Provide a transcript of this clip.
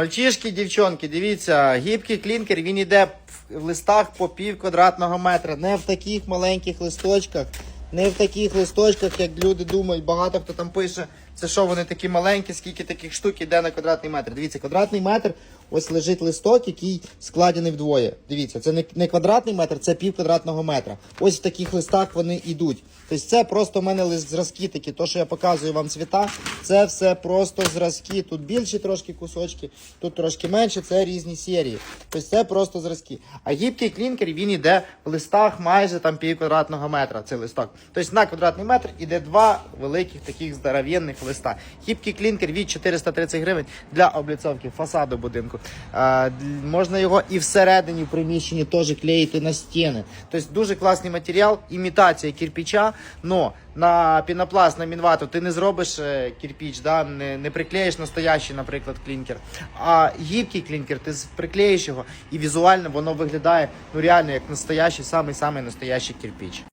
Мальчишки, дівчонки, дивіться, гібкий клінкер, він йде в листах по пів квадратного метра, не в таких маленьких листочках, не в таких листочках, як люди думають. Багато хто там пише, це що вони такі маленькі, скільки таких штук іде на квадратний метр. Дивіться, квадратний метр, ось лежить листок, який складений вдвоє. Дивіться, це не, квадратний метр, це пів квадратного метра. Ось в таких листах вони йдуть. Тобто це просто в мене лист зразки такі. То, що я показую вам цвіта, це все просто зразки. Тут більші трошки кусочки, тут трошки менше, це різні серії. Тобто це просто зразки. А гібкий клінкер він йде в листах майже там пів квадратного метра. Це листок. Тобто на квадратний метр іде два великих таких здоровенних листа. Гібкий клінкер від 430 гривень для обліцовки фасаду будинку. А, можна його і всередині в приміщенні теж клеїти на стіни. Тобто дуже класний матеріал, імітація кирпича, но на пінопласт, на мінвату ти не зробиш е, кирпич, да? не, не приклеїш настоящий, наприклад, клінкер. А гібкий клінкер, ти приклеїш його і візуально воно виглядає ну реально як настоящий, самий самий настоящий кирпич.